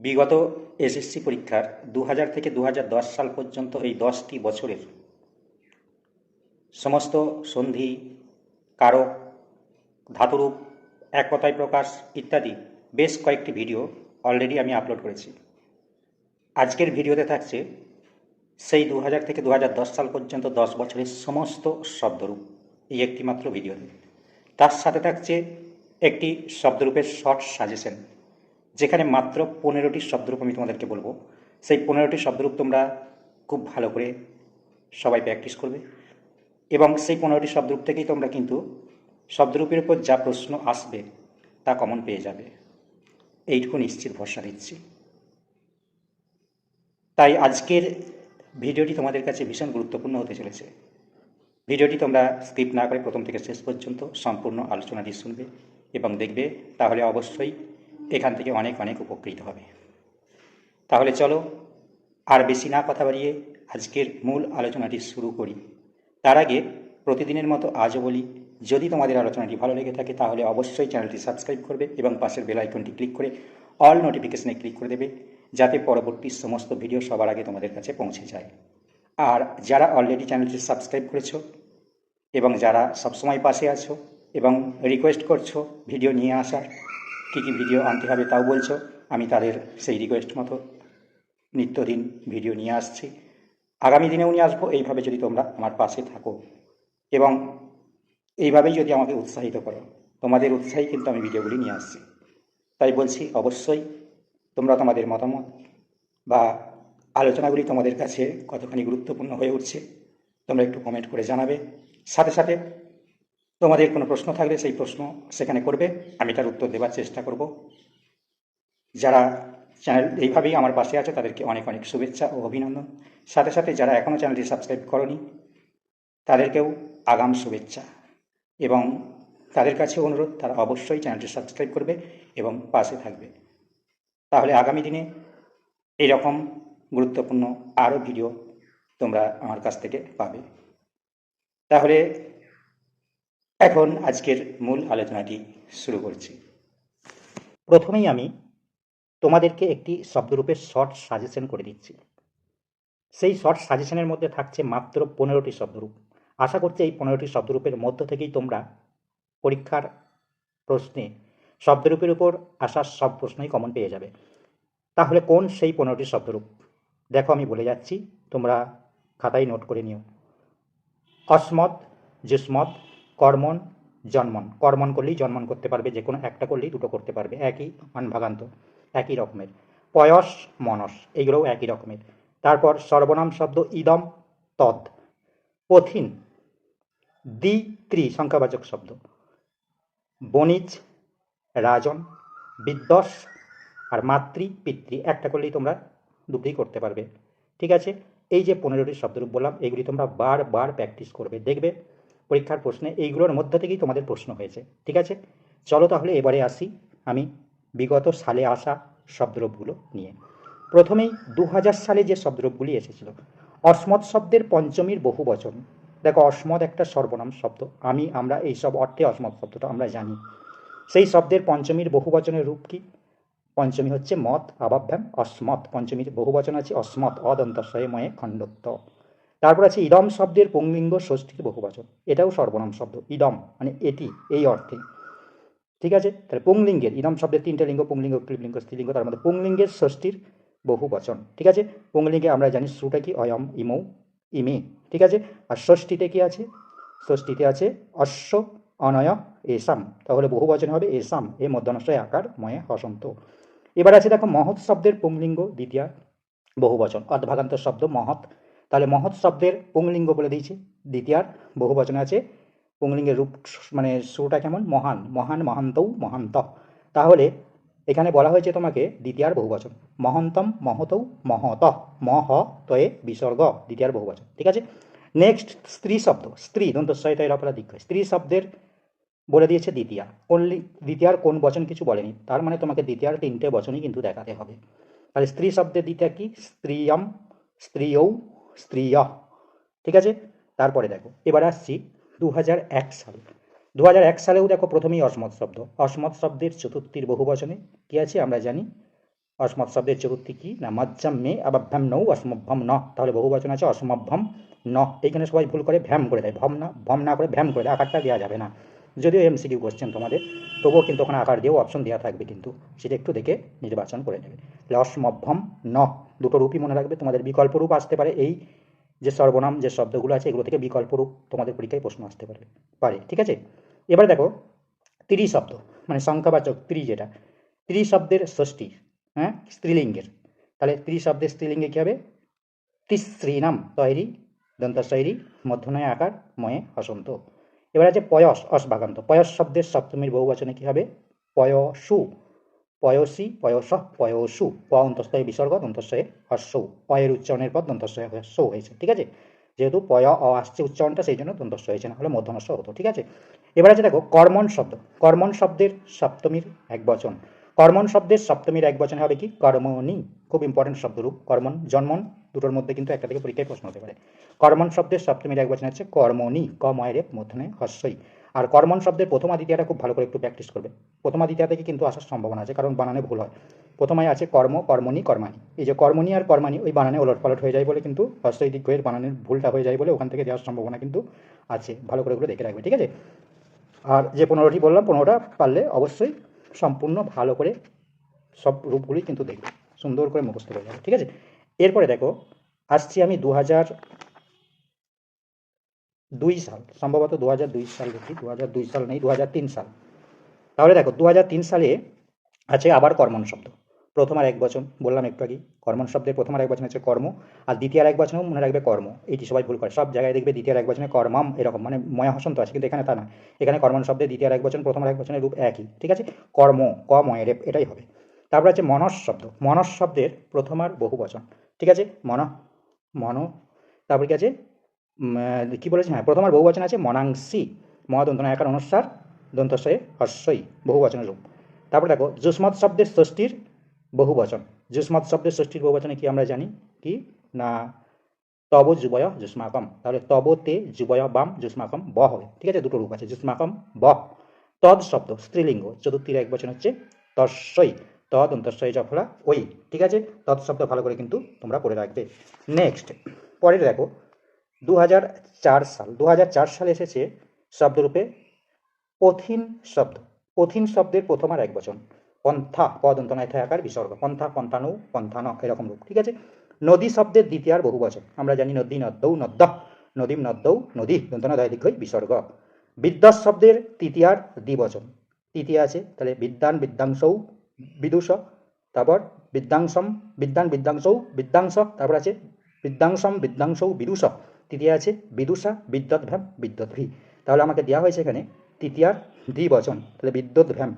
বিগত এসএসসি পরীক্ষার দু হাজার থেকে দু হাজার দশ সাল পর্যন্ত এই দশটি বছরের সমস্ত সন্ধি, কারক, ধাতুরূপ এক কথায় প্রকাশ ইত্যাদি বেশ কয়েকটি ভিডিও অলরেডি আমি আপলোড করেছি। আজকের ভিডিওতে থাকছে সেই দু হাজার থেকে দু হাজার দশ সাল পর্যন্ত দশ বছরের সমস্ত শব্দরূপ, এই একটি মাত্র ভিডিওতে তার সাথে থাকছে একটি শব্দরূপের শর্ট সাজেশন যেখানে মাত্র পনেরোটি শব্দরূপ আমি তোমাদেরকে বলব। সেই পনেরোটি শব্দরূপ তোমরা খুব ভালো করে সবাই প্র্যাকটিস করবে। এবং সেই পনেরোটি শব্দরূপ থেকেই তোমরা কিন্তু শব্দরূপের উপর যা প্রশ্ন আসবে তা কমন পেয়ে যাবে। এইটুকু নিশ্চিত ভরসা দিচ্ছি। তাই আজকের ভিডিওটি তোমাদের কাছে ভীষণ গুরুত্বপূর্ণ হতে চলেছে। ভিডিওটি তোমরা স্কিপ না করে প্রথম থেকে শেষ পর্যন্ত সম্পূর্ণ আলোচনাটি শুনবে এবং দেখবে। তাহলে অবশ্যই এখান থেকে অনেক অনেক উপকৃত হবে। তাহলে চলো আর বেশি না কথা বাড়িয়ে আজকের মূল আলোচনাটি শুরু করি। তার আগে প্রতিদিনের মতো আজও বলি, যদি তোমাদের আলোচনাটি ভালো লেগে থাকে তাহলে অবশ্যই চ্যানেলটি সাবস্ক্রাইব করবে এবং পাশের বেল আইকনটি ক্লিক করে অল নোটিফিকেশনে ক্লিক করে দেবে, যাতে পরবর্তী সমস্ত ভিডিও সবার আগে তোমাদের কাছে পৌঁছে যায়। আর যারা অলরেডি চ্যানেলটি সাবস্ক্রাইব করেছ এবং যারা সবসময় পাশে আছো এবং রিকোয়েস্ট করছ ভিডিও নিয়ে আসার কী কী ভিডিও আনতে হবে তাও বলছো? আমি তাদের সেই রিকোয়েস্ট মতো নিত্যদিন ভিডিও নিয়ে আসছি। আগামী দিনেও নিয়ে আসব, এইভাবে যদি তোমরা আমার পাশে থাকো। এবং এইভাবেই যদি আমাকে উৎসাহিত করো, তোমাদের উৎসাহী কিন্তু আমি ভিডিওগুলি নিয়ে আসছি। তাই বলছি, অবশ্যই তোমরা তোমাদের মতামত বা আলোচনাগুলি তোমাদের কাছে কতখানি গুরুত্বপূর্ণ হয়ে উঠছে, তোমরা একটু কমেন্ট করে জানাবে। সাথে সাথে তোমাদের কোনো প্রশ্ন থাকলে সেই প্রশ্ন সেখানে করবে, আমি তার উত্তর দেওয়ার চেষ্টা করব। যারা চ্যানেল এইভাবেই আমার পাশে আছে, তাদেরকে অনেক অনেক শুভেচ্ছা ও অভিনন্দন। সাথে সাথে যারা এখনও চ্যানেলটি সাবস্ক্রাইব করনি, তাদেরকেও আগাম শুভেচ্ছা। এবং তাদের কাছে অনুরোধ, তারা অবশ্যই চ্যানেলটি সাবস্ক্রাইব করবে এবং পাশে থাকবে। তাহলে আগামী দিনে এইরকম গুরুত্বপূর্ণ আরও ভিডিও তোমরা আমার কাছ থেকে পাবে। তাহলে এখন আজকের মূল আলোচনাটি শুরু করছি। প্রথমেই আমি তোমাদেরকে একটি শব্দরূপের শর্ট সাজেশন করে দিচ্ছি। সেই শর্ট সাজেশনের মধ্যে থাকছে মাত্র পনেরোটি শব্দরূপ। আশা করছি এই পনেরোটি শব্দরূপের মধ্য থেকেই তোমরা পরীক্ষার প্রশ্নে শব্দরূপের উপর আসা সব প্রশ্নই কমন পেয়ে যাবে। তাহলে কোন সেই পনেরোটি শব্দরূপ? দেখো আমি বলে যাচ্ছি, তোমরা খাতায় নোট করে নিও। অসমত, যুষ্মত কর্মণ জন্মন। কর্মণ করলেই জন্মন করতে পারবে যে কোনো একটা করলেই দুটো করতে পারবে। একই ভাগান্ত, একই রকমের। পয়স, মনস এগুলোও একই রকমের। তারপর সর্বনাম শব্দ ইদম, তদ। পথিন দ্বি ত্রি সংখ্যাবাচক শব্দ। বণিজ, রাজন বিদ্বস আর মাতৃ, পিতৃ। একটা করলেই তোমরা দুটোই করতে পারবে। ঠিক আছে? এই যে পনেরোটি শব্দরূপ বললাম, এগুলি তোমরা বারবার প্র্যাকটিস করবে। দেখবে পরীক্ষার প্রশ্নে এইগুলোর মধ্য থেকেই তোমাদের প্রশ্ন হয়েছে, ঠিক আছে? চলো তাহলে এবারে আসি আমি বিগত সালে আসা শব্দরূপগুলো নিয়ে। প্রথমেই দু হাজার সালে যে শব্দরূপগুলি এসেছিল, অসমত শব্দের পঞ্চমীর বহু বচন। দেখো, অসমত একটা সর্বনাম শব্দ। আমি, আমরা, এই সব অর্থে অসমত শব্দটা আমরা জানি। সেই শব্দের পঞ্চমীর বহু বচনের রূপ কি? পঞ্চমী হচ্ছে মত, আবাভ্যাম, অসমত। পঞ্চমীর বহু বচন আছে, অসমত অদন্তস্বয়ে ময়ে খণ্ডত্ব। তারপর আছে ইদম শব্দের পুংলিঙ্গ ষষ্ঠীর বহুবচন। এটাও সর্বনাম শব্দ, ইদম মানে এটি, এই অর্থে। ঠিক আছে? তাহলে পুংলিঙ্গের ইদম শব্দের তিনটা লিঙ্গ পুংলিঙ্গ ক্লিবলিঙ্গ স্ত্রীলিঙ্গ, তার মধ্যে পুংলিঙ্গের ষষ্ঠীর বহু বচন ঠিক আছে? পুংলিঙ্গে আমরা জানি শ্রুটা কি? অয়ম, ইমৌ, ইমে। ঠিক আছে? আর ষষ্ঠীতে কি আছে? ষষ্ঠীতে আছে অশ্ব, অনয়, এসাম। তাহলে বহু বচন হবে এসাম, এ মধ্যানশয় আকার, ময়ে হসন্ত। এবার আছে দেখো মহৎ শব্দের পুংলিঙ্গ দ্বিতীয় বহুবচন অর্ধভাগান্ত শব্দ মহৎ। তাহলে মহৎ শব্দের পুংলিঙ্গ বলে দিয়েছি। দ্বিতীয়ার বহু বচন আছে। পুংলিঙ্গের রূপ মানে শুরুটা কেমন? মহান মহান, মহান্তৌ, মহান্ত। তাহলে এখানে বলা হয়েছে তোমাকে দ্বিতীয়ার বহুবচন মহন্তম, মহতৌ, মহত মহ তয়ে বিসর্গ দ্বিতীয়ার বহুবচন ঠিক আছে? নেক্সট স্ত্রী শব্দ। স্ত্রী দন্তস্বয়তয়ের অপরাধ দিক স্ত্রী শব্দের বলে দিয়েছে দ্বিতীয়া। অনলি দ্বিতীয়ার কোন বচন কিছু বলেনি। তার মানে তোমাকে দ্বিতীয়ার তিনটে বচনই কিন্তু দেখাতে হবে। তাহলে স্ত্রী শব্দের দ্বিতীয় কি? স্ত্রীয়ম, স্ত্রীয়ৌ স্ত্রীয়। ঠিক আছে? তারপরে দেখো, এবার আসছি দু সাল। দু সালেও দেখো প্রথমেই অসমত শব্দ। অসমত শব্দের চতুর্থীর বহু বচনে কী আছে আমরা জানি? অসমত শব্দের চতুর্থী কি? না, মজ্জাম মে আবাভ্যাম নৌ অসমভ্যম ন। তাহলে বহু বচন আছে অসমভ্যম ন। এইখানে সবাই ভুল করে ভ্যাম করে দেয়। ভম না ভম না করে ভ্যাম করে দেয়। আকারটা দেওয়া যাবে না। যদিও এমসিকিউ কোশ্চেন তোমাদের, তবুও কিন্তু ওখানে আকার দিয়েও অপশন দেওয়া থাকবে কিন্তু, সেটা একটু দেখে নির্বাচন করে নেবে। তাহলে অসমভ্যম ন, দুটো রূপই মনে রাখবে, তোমাদের বিকল্প রূপ আসতে পারে, এই যে সর্বনাম যে শব্দগুলো আছে, এগুলো থেকে বিকল্প রূপ তোমাদের পরীক্ষায় প্রশ্ন আসতে পারে পারে, ঠিক আছে? এবারে দেখো, ত্রি শব্দ মানে সংখ্যাবাচক ত্রি যেটা, ত্রি শব্দের ষষ্ঠী হ্যাঁ? স্ত্রীলিঙ্গের, তাহলে ত্রি শব্দের স্ত্রীলিঙ্গে কী হবে? তিশ্রীনাম তৈরি দন্তশৈরী মধ্যনয় আকার, ময়ে, হসন্ত। এবার আছে পয়স, অসভাগান্ত। পয়স শব্দের সপ্তমীর বহু বচনে কী হবে? পয়সু। পয়সী, পয়স, পয়সু। প অন্তস্থয়ে বিসর্গ দন্তস্বয়ে হস্যৌ পয়ের উচ্চারণের পর দন্তস্বয়ে হস্যৌ হয়েছে, ঠিক আছে? যেহেতু পয় অ আসছে উচ্চারণটা, সেই জন্য দন্তস্ব হয়েছে না হলে মধ্যমস্য হতো, ঠিক আছে? এবার আছে দেখো কর্মণ শব্দ। কর্মণ শব্দের সপ্তমীর এক বচন। কর্মণ শব্দের সপ্তমীর এক বচনে হবে কি? কর্মণি। খুব ইম্পর্টেন্ট শব্দরূপ। কর্মণ জন্মন, দুটোর মধ্যে কিন্তু একটা থেকে পরীক্ষায় প্রশ্ন হতে পারে। কর্মণ শব্দের সপ্তমীর এক বচন হচ্ছে কর্মণি। ক ময়ের মধ্যনে হস্যই। আর কর্মণ শব্দের প্রথমা দ্বিতীয়টা খুব ভালো করে একটু প্র্যাকটিস করবে। প্রথমা দ্বিতীয় থেকে কিন্তু আসার সম্ভাবনা আছে, কারণ বানানে ভুল হয়। প্রথমে আছে কর্ম, কর্মণি, কর্মাণি। এই যে কর্মণি আর কর্মাণি, ওই বানানে ওলট পালট হয়ে যায় বলে কিন্তু হস্যই দিক হয়ে বানানের ভুলটা হয়ে যায় বলে ওখান থেকে দেওয়ার সম্ভাবনা কিন্তু আছে। ভালো করে ওগুলো দেখে রাখবে, ঠিক আছে? আর যে পনেরোটি বললাম, পনেরোটা পারলে অবশ্যই সম্পূর্ণ ভালো করে সব রূপগুলি কিন্তু দেখবে, সুন্দর করে মুখস্থ করে যাবে, ঠিক আছে? এরপরে দেখো, আসছি আমি দু হাজার দুই সাল, সম্ভবত দু হাজার দুই সাল দেখি দু হাজার দুই সাল নেই দু হাজার তিন সাল। তাহলে দেখো দু হাজার তিন সালে আছে আবার কর্মণ শব্দ। প্রথম আর এক বচন, বললাম একটু আগে কর্মণ শব্দের প্রথম আর এক বচন হচ্ছে কর্ম, আর দ্বিতীয় আর এক বচনেও মনে রাখবে কর্ম এটি সবাই ভুল করে, সব জায়গায় দেখবে দ্বিতীয় আর এক বচনে কর্মাম এরকম মানে ময়া হসন্ত আছে, কিন্তু এখানে তা না, এখানে কর্মণ শব্দের দ্বিতীয় আর এক বচন, প্রথম আর এক বচনের রূপ একই, ঠিক আছে? কর্ম ক ময়ের এটাই হবে। তারপর আছে মনস শব্দ, মনস শব্দের প্রথম আর বহু বচন, ঠিক আছে? মন মন, তারপর কি আছে? কি বলেছে? হ্যাঁ প্রথম আর বহু বচন আছে মনাংসি মদন্তন একার অনুসার দন্তস্বয়ে হস্যই বহু বচনের রূপ। তারপর দেখো, যুষ্মৎ শব্দের ষষ্ঠীর বহু বচন যুষ্মৎ শব্দের ষষ্ঠীর বহু বচনে কি আমরা জানি? কি? না। তব যুবয় যুষ্মাকম। তাহলে তব তে যুবয় বাম যুষ্মাকম ব হবে। ঠিক আছে? দুটো রূপ আছে। যুষ্মাকম ব। তদ শব্দ, স্ত্রীলিঙ্গ। চতুর্থীর এক বচন হচ্ছে তস্যই তদ অন্তস্যই জফলা ওই ঠিক আছে? তৎ শব্দ ভালো করে কিন্তু তোমরা পড়ে রাখবে। নেক্সট পরের দেখো দু হাজার চার সাল। দুহাজার চার সালে এসেছে শব্দরূপে পথিন শব্দ। পথিন শব্দের প্রথম আর এক বচন। পন্থা পদ অন্তনায় আকার বিসর্গ। পন্থা, পন্থানু, পন্থান, এরকম রূপ, ঠিক আছে? নদী শব্দের দ্বিতীয় আর বহু বচন। আমরা জানি নদী নদ্দৌ নদ্দ নদীম নদ্দৌ নদী দন্তনা দয় দীর্ঘই বিসর্গ। বিদ্যাস শব্দের তৃতীয়ার দ্বিবচন। তৃতীয় আছে, তাহলে বিদ্যান বিদ্যাংশৌ, বিদুষ, তারপর বিদ্যাংশম, বিদ্যান বিদ্যাংশৌ, বিদ্যাংশ, তারপর আছে বিদ্যাংশম, বিদ্যাংশৌ, বিদুষ। তৃতীয় আছে, বিদুষা বিদ্যৎ ভ্যাম বিদ্যৎ ভি তাহলে আমাকে দেওয়া হয়েছে এখানে তৃতীয়ার দ্বিবচন। তাহলে বিদ্যুৎ ভ্যাম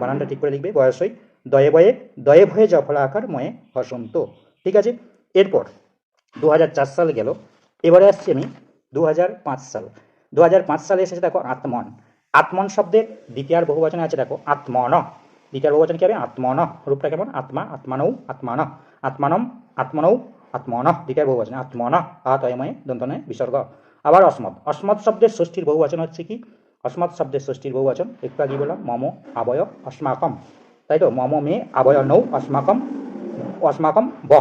বানানটা ঠিক করে লিখবে বয়সই দয়ে বয়ে, দয়ে ভয়ে জফলা আকার, ময়ে হসন্ত। ঠিক আছে? এরপর দু হাজার চার সাল গেল, এবারে আসছি আমি দুহাজার পাঁচ সাল। দুহাজার পাঁচ সালে এসেছে দেখো আত্মন আত্মন শব্দের দ্বিতীয়ার বহু বচনে আছে দেখো, আত্মন। দ্বিতীয় বহু বচন কি হবে? আত্মন। রূপটা কেমন? আত্মা, আত্মানৌ, আত্মান। আত্মানম, আত্মনৌ, আত্মন। দ্বিতীয় বহু বচন আত্মন। আতয়ময়ে দন্তনয় বিসর্গ। আবার অসমত। অসমত শব্দের ষষ্ঠীর বহু বচন হচ্ছে কি? অসমত শব্দের ষষ্ঠীর বহু বচন একটু আগে বললাম মম আবয় অস্মাকম তাই তো মম মে আবয় নৌ অস্মাকম অস্মাকম ব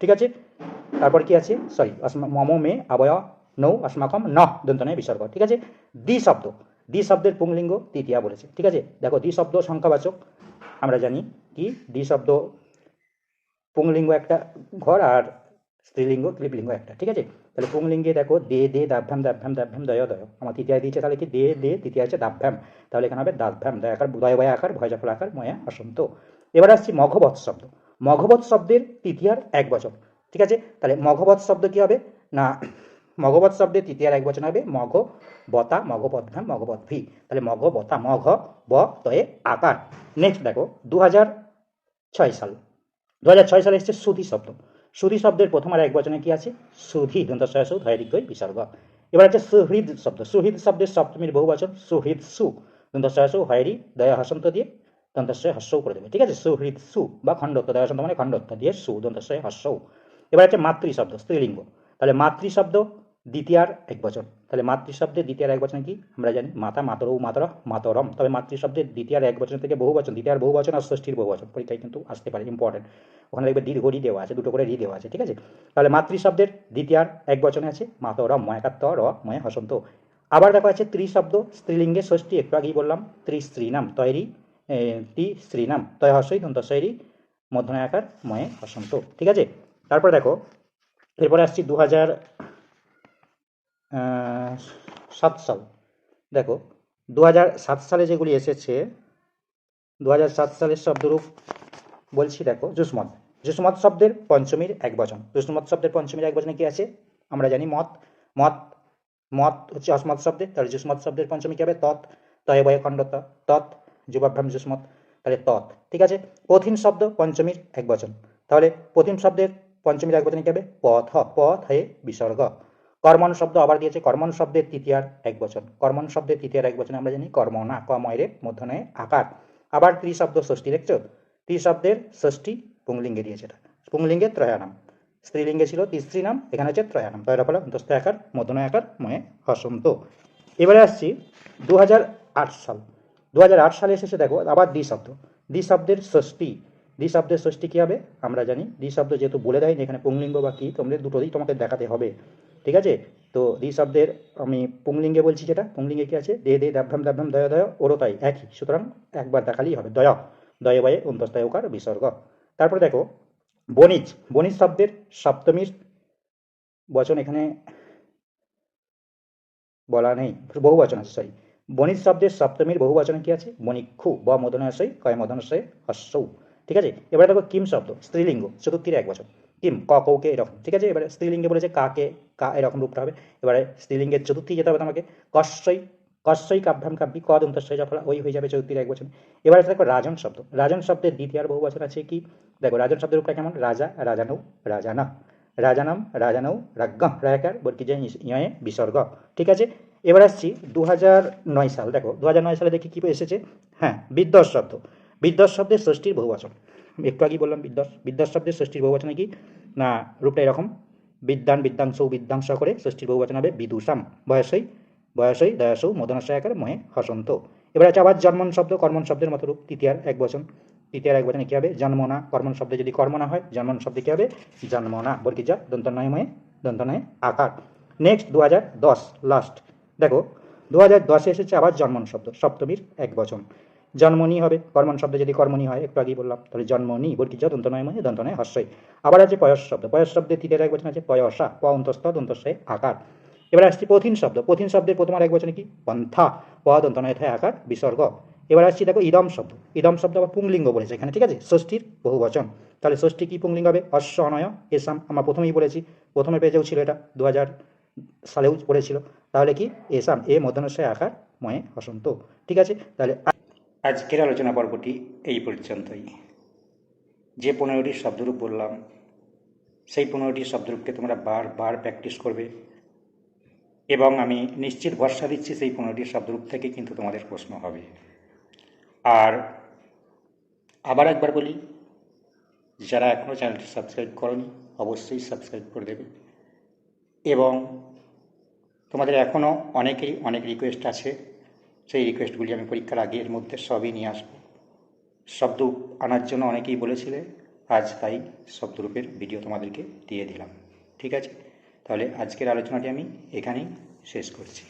ঠিক আছে তারপর কি আছে সরি মম মে আবয় নৌ অস্মাকম ন দন্তনয় বিসর্গ ঠিক আছে দ্বি শব্দ দ্বি শব্দের পুংলিঙ্গ তৃতীয়া বলেছে ঠিক আছে দেখো দ্বি শব্দ সংখ্যাবাচক আমরা জানি কি দ্বি শব্দ পুংলিঙ্গ একটা ঘর আর স্ত্রীলিঙ্গ ক্লিপলিঙ্গ একটা ঠিক আছে তাহলে পুংলিঙ্গে দেখো দে দে, দাভ্যাম দাভ্যাম দাভ্যাম, দয় দয়। আমার তৃতীয় দিয়েছে, তাহলে কি দে দে তৃতীয় আছে দাভ্যাম। তাহলে এখানে হবে দাভ্যাম, দয় আকার, দয়, বয় আকার, ভয়, জফল আকার, ময়া অসন্ত এবার আসছি মঘবৎ শব্দ। মঘবৎ শব্দের তৃতীয়ার এক বচন ঠিক আছে? তাহলে মঘবৎ শব্দ কি হবে? না, মঘবৎ শব্দের তৃতীয়ার এক বচন হবে মঘ, বতা মঘবদ্ভ্যাম মঘবৎ ভি তাহলে মঘ, বতা, মঘ, ব তয়ে আকার। নেক্সট দেখো দু হাজার ছয় সাল। দু হাজার ছয় সালে এসছে সুধি শব্দ। সুধি শব্দের প্রথম আর এক বচনে কি আছে? সুধি দন্তস্বয় সু ধৈর্ঘ্যই বিসর্গ। এবার আছে সুহৃদ শব্দ। সুহৃদ শব্দের সপ্তমীর বহু বচন, সুহৃদ সু দন্তস্বয় সু হয়রি দয়া হসন্ত দিয়ে দন্তশ্রয় হস্যও করে দেবে। ঠিক আছে? সুহৃদ সু বা খণ্ডত্ব, দয়া হসন্ত মানে খণ্ডত্ব দিয়ে সু দন্তশ্রয় হস্যও। এবার আছে মাতৃ শব্দ, স্ত্রীলিঙ্গ। তাহলে মাতৃ শব্দ দ্বিতীয়ার এক বচন। তাহলে মাতৃশব্দের দ্বিতীয়ার এক বচন কি? আমরা জানি, মাতা, মাতরৌ, মাতর, মাতরম। তবে মাতৃশব্দের দ্বিতীয়ার এক বচন থেকে বহু বচন, দ্বিতীয়ার বহু বচন আর ষষ্ঠীর বহু বচন। পরীক্ষায় কিন্তু আসতে পারে ইম্পর্টেন্ট ওখানে দেখবে দীর্ঘ রি দেওয়া আছে, দুটো করে রি দেওয়া আছে, ঠিক আছে? তাহলে মাতৃশব্দের দ্বিতীয়ার এক বচনে আছে, মাতরম ময়াকাত্ত র ময় হসন্ত। আবার দেখো আছে ত্রিশব্দ, স্ত্রীলিঙ্গে ষষ্ঠী, একটু আগেই বললাম ত্রি ত্রিস্ত্রীনাম, তৈরি তি শ্রীনাম তয় হর্ষই দন্তশৈরী মধ্যনায় আকার ময়ে হসন্ত, ঠিক আছে? তারপর দেখো, এরপরে আসছি দু হাজার সাত সাল। দেখো দু সাত সালে যেগুলি এসেছে দু সাত সালের শব্দরূপ বলছি, দেখো জুসমত জুসমত শব্দের পঞ্চমীর এক বচন। জুসমত শব্দের পঞ্চমীর এক বচনে কি আছে? আমরা জানি মত মত মত হচ্ছে অসমত শব্দে তাহলে জুসমত শব্দের পঞ্চমী কি হবে? তৎ। তয় বয় খণ্ডত তৎ যুবাভ্যাম জুসমত তাহলে তৎ। ঠিক আছে? পথিন শব্দ পঞ্চমীর এক বচন। তাহলে পথিন শব্দের পঞ্চমীর এক বচনে কি হবে? পথ পথ হয়ে বিসর্গ। কর্মণ শব্দ আবার দিয়েছে কর্মণ শব্দের তৃতীয়ার এক বচন। কর্মণ শব্দের তৃতীয়ার এক বচনে আমরা জানি কর্ম কর্মনা কময়ের মধ্যনয়ে আকার। আবার ত্রিশব্দ ষষ্ঠী দেখছ? ত্রিশব্দের ষষ্ঠী পুংলিঙ্গে দিয়েছে এটা। পুংলিঙ্গে ত্রয়ানাম। স্ত্রীলিঙ্গে ছিল তিস্ত্রী নাম, এখানে হচ্ছে ত্রয়ানাম। তয়রা ফল অন্তস্থ আকার মধ্যনয় আকার, ময়ে হসন্ত। এবারে আসছি দু হাজার আট সাল। দুহাজার আট সালে এসেছে দেখো, আবার দ্বি শব্দ দ্বি শব্দের ষষ্ঠী। দ্বি শব্দের ষষ্ঠী কী হবে? আমরা জানি। দ্বি শব্দ যেহেতু বলে দেয়নি, এখানে পুংলিঙ্গ বা কী তোমাদের দুটোই তোমাকে দেখাতে হবে। ঠিক আছে? তো দ্বি শব্দের আমি পুংলিঙ্গে বলছি যেটা, পুংলিঙ্গে কি আছে? দে দে দাভ্রাম দাভ্রাম দয় দয়, ওরও তাই, একই। সুতরাং একবার দেখালেই হবে। দয় দয়, বয়ে অন্তস্তায় ওকার বিসর্গ। তারপরে দেখো, বণিজ বণিজ শব্দের সপ্তমীর বচন এখানে বলা নেই বহু বচন আছে সরি বণিজ শব্দের সপ্তমীর বহু বচনে কি আছে? বণিক্ষু, ব, মদনাশয় কয় মদনাশয়, হস্যৌ। ঠিক আছে? এবারে দেখো কিম শব্দ, স্ত্রীলিঙ্গ, চতুর্থীর এক বচন। কিম? ক কৌকে এরকম। ঠিক আছে? এবারে স্ত্রীলিঙ্গে বলেছে কাকে? কা এরকম রূপটা হবে। এবারে স্ত্রীলিঙ্গের চতুর্থী যেতে হবে তোমাকে। কশ্যই কশ্যই কাভ্যাম কাব্যি ক দন্তস্বই যফলা ওই হয়ে যাবে চতুর্থীর এক বছর। এবারে দেখো রাজন শব্দ। রাজন শব্দের দ্বিতীয়ার বহু বছর আছে কি? দেখো রাজন শব্দের রূপটা কেমন? রাজা, রাজানৌ, রাজানা। রাজানাম, রাজানৌ রাজ্ঞ রায়াকার বর্কি যে ইয়ে বিসর্গ। ঠিক আছে? এবার আসছি দু সাল। দেখো দু সালে দেখি কী এসেছে? হ্যাঁ বিদ্যস শব্দ। বিদ্যস শব্দের ষষ্ঠীর বহুবচন একটু আগেই বললাম বিদ্যস বিদ্যস শব্দের ষষ্ঠীর বহুবচনে কি? না, রূপটা এরকম। বিদ্যান, বিদ্যাংশ বিদ্যাংশ করে ষষ্ঠীর বহুবচন হবে বিদুষাম। বয়সই বয়সই, দয়াসৌ মদনাশয় আকারে ময়ে হসন্ত। এবার আছে আবার জন্মন শব্দ কর্মণ শব্দের মতো রূপ, তৃতীয়ার এক বচন। তৃতীয়ার এক বচনে কী হবে? জন্মনা। কর্মণ শব্দে যদি কর্ম না হয়, জন্মন শব্দে কী হবে? জন্মনা। বর্গি যা, দন্তনয় ময়ে দন্তনয় আকার। নেক্সট দু হাজার দশ লাস্ট দেখো দু হাজার দশে এসেছে আবার জন্মন শব্দ, সপ্তমীর এক বচন। জন্মনি হবে। কর্মণ শব্দ যদি কর্মনি হয়, একটু আগেই বললাম, তাহলে জন্মনি বর্গি যা দন্তনয় ময়ে দন্তনয় হস্যই। আবার আছে পয়স শব্দ। পয়স শব্দের তৃতীয় এক বচন আছে, পয়সা, প অন্তস্থ দন্তস্বয় আকার। এবার আসছি পথিন শব্দ। পথিন শব্দের প্রথম আর এক বচনে কি? পন্থা, প দন্তনয় থায় আকার, বিসর্গ। এবার আসছি দেখো ইদম শব্দ। ইদম শব্দ আবার পুংলিঙ্গ বলেছে এখানে, ঠিক আছে? ষষ্ঠীর বহু বচন। তাহলে ষষ্ঠী কি পুংলিঙ্গ হবে? অশ্ব অনয়, এসাম। আমরা প্রথমেই বলেছি, প্রথমে পেজেও ছিল এটা দু হাজার সালেও পড়েছিল। তাহলে কি? এসাম, এ মধ্যনশয় আকার ময়ে হসন্ত। ঠিক আছে? তাহলে আজকের আলোচনা পর্বটি এই পর্যন্তই। যে পনেরোটি শব্দরূপ বললাম, সেই পনেরোটি শব্দরূপকে তোমরা বারবার প্র্যাকটিস করবে। এবং আমি নিশ্চিত ভরসা দিচ্ছি সেই পনেরোটি শব্দরূপ থেকে কিন্তু তোমাদের প্রশ্ন হবে। আর আবার একবার বলি, যারা এখনও চ্যানেলটি সাবস্ক্রাইব করনি, অবশ্যই সাবস্ক্রাইব করে দেবে। এবং তোমাদের এখনও অনেকেই অনেক রিকোয়েস্ট আছে। সেই রিকোয়েস্টগুলি আমি পরীক্ষার আগে এর মধ্যে সবই নিয়ে আসব। শব্দ আনার জন্য অনেকেই বলেছিলে, আজ তাই শব্দরূপের ভিডিও তোমাদেরকে দিয়ে দিলাম। ঠিক আছে? তাহলে আজকের আলোচনাটি আমি এখানেই শেষ করছি।